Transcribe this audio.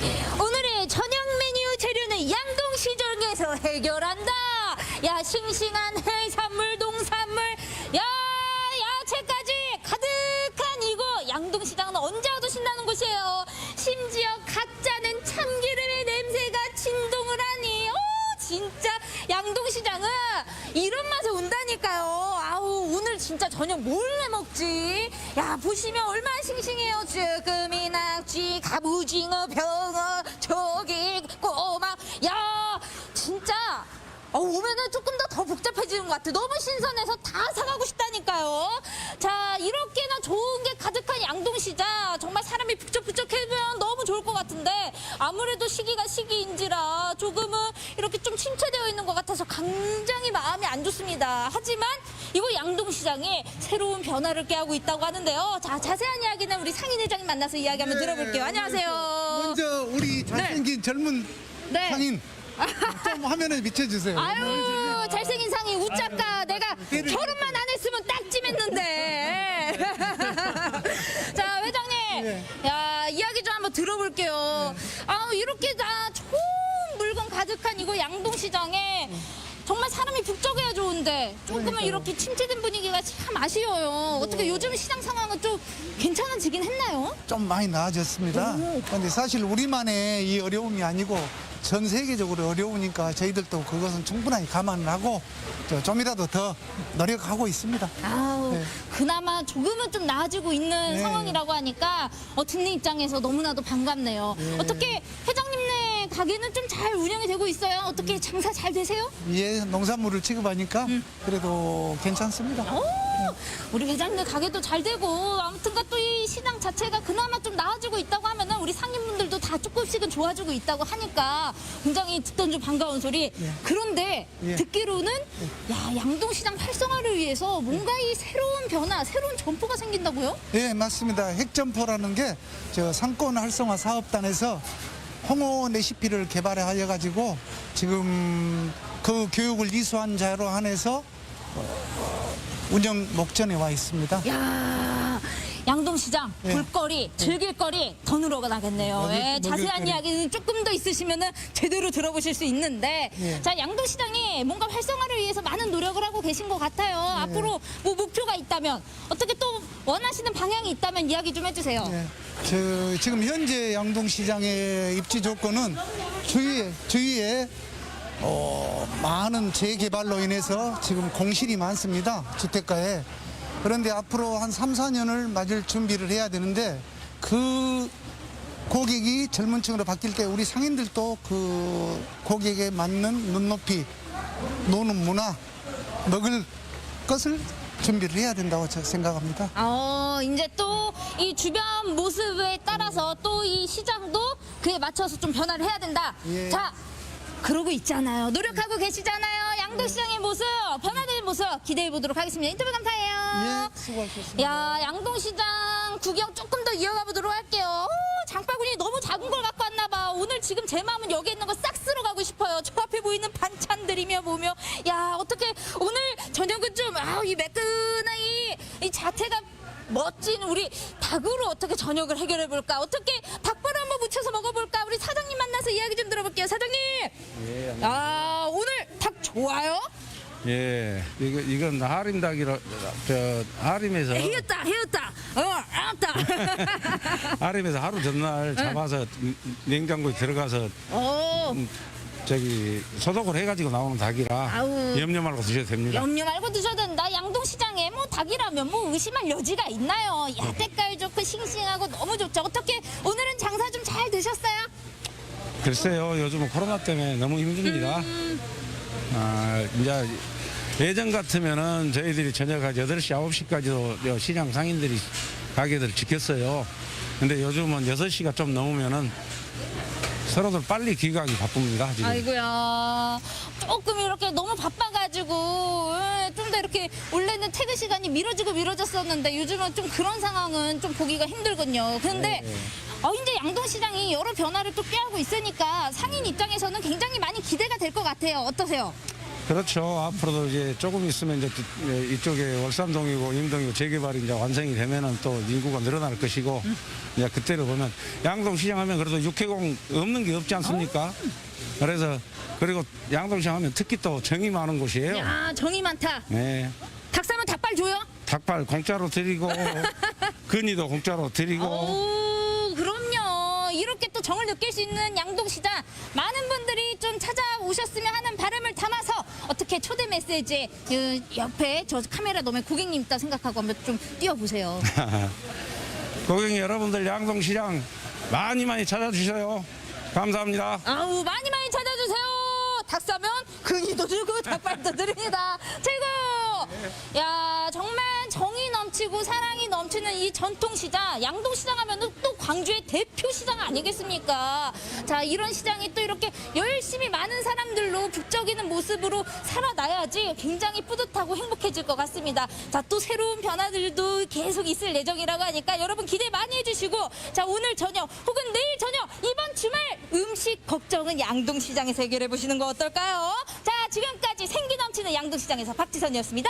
오늘의 저녁 메뉴 재료는 양동시장에서 해결한다. 야 싱싱한 해산물, 농산물, 야 야채까지 가득한 이곳 양동시장은 언제 와도 신나는 곳이에요. 심지어 각자는 참기름의 냄새가 진동을 하니, 어 진짜 양동시장은 이런 맛에 온다니까요. 아우 오늘 진짜 저녁 뭘해 먹지? 야 보시면 얼마나 싱싱해요. 쭈꾸미, 낙지, 갑오징어, 병어, 조기, 꼬막. 야 진짜 어, 오면은 조금 더 더 복잡해지는 것 같아. 너무 신선해서 다 사가고 싶다니까요. 자, 이렇게나 좋은 게 가득한 양동시장. 정말 사람이 북적북적해면 너무 좋을 것 같은데 아무래도 시기가 시기인지라 조금은 이렇게 좀 침체되어 있는 것 같아서 굉장히 마음이 안 좋습니다. 하지만 이곳 양동 시장에 새로운 변화를 꾀하고 있다고 하는데요. 자, 자세한 이야기는 우리 상인 회장님 만나서 이야기 한번 들어볼게요. 안녕하세요. 먼저 우리 잘생긴 젊은 네. 상인 좀 화면에 비춰주세요. 아유 잘생긴 상이 우짜까 내가 결혼만 안 했으면 딱 찜했는데 자 회장님 네. 야 이야기 좀 한번 들어볼게요 아 이렇게 다 좋은 물건 가득한 이거 양동시장에 사람이 북적해야 좋은데 조금은 그러니까요. 이렇게 침체된 분위기가 참 아쉬워요 어떻게 요즘 시장 상황은 좀 괜찮아지긴 했나요? 좀 많이 나아졌습니다. 오. 그런데 사실 우리만의 이 어려움이 아니고 전 세계적으로 어려우니까 저희들도 그것은 충분히 감안을 하고 저 좀이라도 더 노력하고 있습니다. 아우, 네. 그나마 조금은 좀 나아지고 있는 네. 상황이라고 하니까 어, 듣는 입장에서 너무나도 반갑네요. 네. 어떻게 회장님네 가게는 좀 잘 운영이 되고 있어요? 어떻게 장사 잘 되세요? 예, 농산물을 취급하니까 그래도 괜찮습니다. 오, 우리 회장님 가게도 잘 되고 아무튼가 또 이 시장 자체가 그나마 좀 나아지고 있다고 하면은 우리 상인분들도 다 조금씩은 좋아지고 있다고 하니까 굉장히 듣던 좀 반가운 소리. 그런데 예. 듣기로는 야 양동시장 활성화를 위해서 뭔가 이 새로운 변화, 새로운 점포가 생긴다고요? 예, 맞습니다. 핵점포라는 게 저 상권 활성화 사업단에서 홍어 레시피를 개발하여 가지고 지금 그 교육을 이수한 자로 한해서 어, 운영 목전에 와 있습니다. 야 양동시장 예. 볼거리 즐길거리 더 늘어나겠네요. 예, 자세한 먹을거리. 이야기는 조금 더 있으시면은 제대로 들어보실 수 있는데 예. 자 양동시장이 뭔가 활성화를 위해서 많은 노력을 하고 계신 것 같아요. 예. 앞으로 뭐 목표가 있다면 어떻게 또 원하시는 방향이 있다면 이야기 좀 해주세요. 예. 저 지금 현재 양동시장의 입지 조건은 주위에 주위에 어, 많은 재개발로 인해서 지금 공실이 많습니다. 주택가에. 그런데 앞으로 한 3, 4년을 맞을 준비를 해야 되는데 그 고객이 젊은 층으로 바뀔 때 우리 상인들도 그 고객에 맞는 눈높이, 노는 문화, 먹을 것을 준비를 해야 된다고 저 생각합니다. 어, 이제 또 이 주변 모습에 따라서 또 이 시장도 그에 맞춰서 좀 변화를 해야 된다. 예. 자, 그러고 있잖아요. 노력하고 계시잖아요. 양동시장의 모습, 변화되는 모습 기대해 보도록 하겠습니다. 인터뷰 감사해요. 예, 수고하셨습니다. 야, 양동시장 구경 조금 더 이어가 보도록 할게요. 오, 장바구니 너무 작은 걸 갖고 왔나 봐. 오늘 지금 제 마음은 여기 있는 거 싹 쓸어 가고 싶어요. 저 앞에 보이는 반찬들이며 보며 야, 자태가 멋진 우리 닭으로 어떻게 저녁을 해결해 볼까? 어떻게 닭발을 한번 무쳐서 먹어볼까? 우리 사장님 만나서 이야기 좀 들어볼게요. 사장님. 예, 아 오늘 닭 좋아요? 예, 이거 이건 하림닭이라 저 하림에서 헤었다 헤었다. 어 알았다. 하림에서 하루 전날 잡아서 냉장고에 들어가서 어. 저기 소독을 해가지고 나오는 닭이라 아우. 염려 말고 드셔도 됩니다. 염려 말고 드셔도 된다. 양동시장에 뭐 닭이라면 뭐 의심할 여지가 있나요? 야 때깔 좋고 싱싱하고 너무 좋죠. 어떻게 오늘은 장사 좀 잘 되셨어요? 글쎄요, 요즘은 코로나 때문에 너무 힘듭니다. 아, 이제 예전 같으면은 저희들이 저녁 한 8시, 9시까지도 시장 상인들이 가게들 지켰어요. 근데 요즘은 6시가 좀 넘으면은 서로들 빨리 귀가하기 바쁩니다. 지금. 아이고야. 조금 이렇게 너무 바빠가지고 좀 더 이렇게 원래는 퇴근 시간이 미뤄지고 미뤄졌었는데 요즘은 좀 그런 상황은 좀 보기가 힘들군요. 근데 네. 어, 이제 양동시장이 여러 변화를 또 꾀하고 있으니까 상인 입장에서는 굉장히 많이 기대가 될 것 같아요. 어떠세요? 그렇죠. 앞으로도 이제 조금 있으면 이제 이- 이쪽에 월산동이고 임동이고 재개발이 이제 완성이 되면은 또 인구가 늘어날 것이고 이제 그때를 보면 양동 시장 하면 그래도 육해공 없는 게 없지 않습니까? 그래서 그리고 양동시장 하면 특히 또 정이 많은 곳이에요. 야 정이 많다. 네. 닭 사면 닭발 줘요? 닭발 공짜로 드리고 근이도 공짜로 드리고 오, 그럼요. 이렇게 또 정을 느낄 수 있는 양동시장 많은 분들이 좀 찾아오셨으면 하는 바람을 담아서 어떻게 초대 메시지 그 옆에 저 카메라 너머에 고객님 있다 생각하고 한번 좀 띄워보세요. 고객 여러분들 양동시장 많이 많이 찾아주셔요. 감사합니다. 아우 많이 많이 찾아주세요. 닭 사면 근이도 주고 닭발도 드립니다. 최고. 야 넘치고 사랑이 넘치는 이 전통시장 양동시장 하면은 또 광주의 대표 시장 아니겠습니까? 자 이런 시장이 또 이렇게 열심히 많은 사람들로 북적이는 모습으로 살아나야지 굉장히 뿌듯하고 행복해질 것 같습니다. 자 또 새로운 변화들도 계속 있을 예정이라고 하니까 여러분 기대 많이 해주시고 자 오늘 저녁 혹은 내일 저녁 이번 주말 음식 걱정은 양동시장에서 해결해 보시는 거 어떨까요? 자 지금까지 생기 넘치는 양동시장에서 박지선이었습니다.